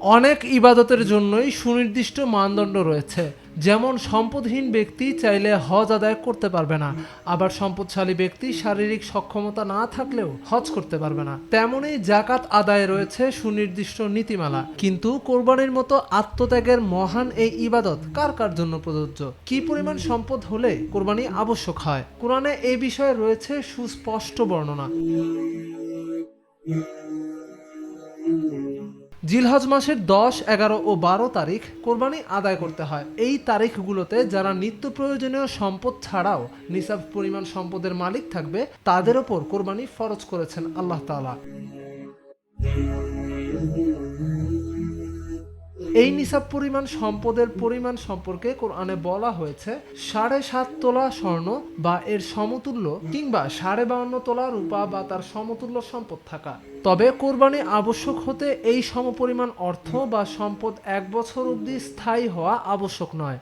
অনেক ইবাদতের জন্যই সুনির্দিষ্ট মানদণ্ড রয়েছে। যেমন, সম্পদহীন ব্যক্তি চাইলে হজ আদায় করতে পারবে না। আবার সম্পদশালী ব্যক্তি শারীরিক সক্ষমতা না থাকলেও হজ করতে পারবে না। তেমনই জাকাত আদায় রয়েছে সুনির্দিষ্ট নীতিমালা। কিন্তু কোরবানির মতো আত্মত্যাগের মহান এই ইবাদত কার কার জন্য প্রযোজ্য? কি পরিমাণ সম্পদ হলে কোরবানি আবশ্যক হয়? কোরআনে এই বিষয়ে রয়েছে সুস্পষ্ট বর্ণনা। জিলহজ মাসের দশ, এগারো ও বারো তারিখ কোরবানি আদায় করতে হয়। এই তারিখগুলোতে যারা নিত্য প্রয়োজনীয় সম্পদ ছাড়াও নিসাব পরিমাণ সম্পদের মালিক থাকবে, তাদের ওপর কোরবানি ফরজ করেছেন আল্লাহ তাআলা। এই নিসাব পরিমাণ সম্পদের পরিমাণ সম্পর্কে কোরআনে বলা হয়েছে, সাড়ে সাত তোলা স্বর্ণ বা এর সমতুল্য কিংবা সাড়ে বাউন্ন তোলা রূপা বা তার সমতুল্য সম্পদ থাকা। তবে কোরবানি আবশ্যক হতে এই সমপরিমাণ অর্থ বা সম্পদ এক বছর অবধি স্থায়ী হওয়া আবশ্যক নয়।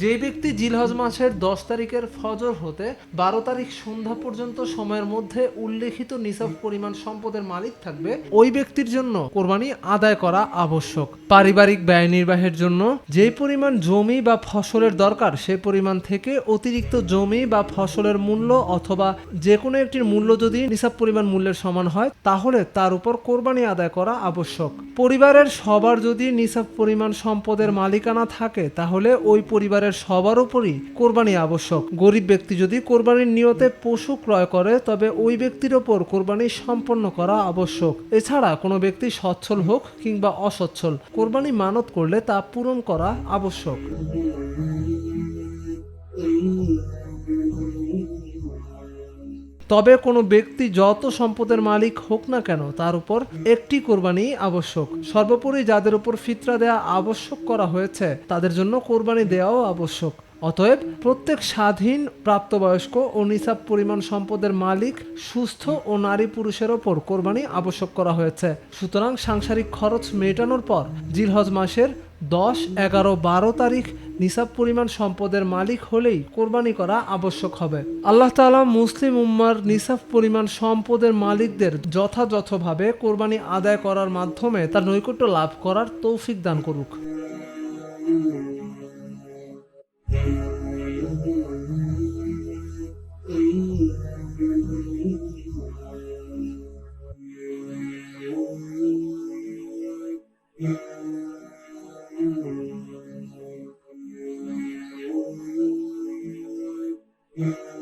যে ব্যক্তি জিলহজ মাসের দশ তারিখের ফজর হতে বারো তারিখ সন্ধ্যা পর্যন্ত সময়ের মধ্যে উল্লেখিত নিসাব পরিমাণ সম্পদের মালিক থাকবে, ওই ব্যক্তির জন্য কোরবানি আদায় করা আবশ্যক। পারিবারিক ব্যয় নির্বাহের জন্য যে পরিমাণ জমি বা ফসলের দরকার, সে পরিমাণ থেকে অতিরিক্ত জমি বা ফসলের মূল্য অথবা যে কোনো একটির মূল্য যদি নিসাব পরিমাণ মূল্যের সমান হয়, তাহলে তার উপর কোরবানি আদায় করা আবশ্যক। পরিবারের সবার যদি নিসাব পরিমাণ সম্পদের মালিকানা থাকে, তাহলে ওই পরিবারের সবার উপরই কোরবানি আবশ্যক। গরিব ব্যক্তি যদি কোরবানির নিয়তে পশু ক্রয় করে, তবে ওই ব্যক্তির ওপর কোরবানি সম্পন্ন করা আবশ্যক। এছাড়া কোনো ব্যক্তি সচ্ছল হোক কিংবা অসচ্ছল, কোরবানি মানত করলে তা পূরণ করা আবশ্যক। তবে কোনো ব্যক্তি যত সম্পদের মালিক হোক না কেন তার উপর একটি কোরবানি আবশ্যক। সর্বোপরি যাদের উপর ফিতরা দেয়া আবশ্যক করা হয়েছে, তাদের জন্য কোরবানি দেওয়াও আবশ্যক। অতএব প্রত্যেক স্বাধীন, প্রাপ্তবয়স্ক ও নিসাব পরিমাণ সম্পদের মালিক সুস্থ ও নারী পুরুষের ওপর কোরবানি আবশ্যক করা হয়েছে। সুতরাং সাংসারিক খরচ মেটানোর পর জিলহজ মাসের দশ, এগারো, বারো তারিখ নিসাব পরিমাণ সম্পদের মালিক হলেই কোরবানি করা আবশ্যক হবে আল্লাহ তালা মুসলিম উম্মার নিসাব পরিমাণ সম্পদের মালিকদের যথাযথভাবে কোরবানি আদায় করার মাধ্যমে তার নৈকট্য লাভ করার তৌফিক দান করুক Thank you. Mm-hmm.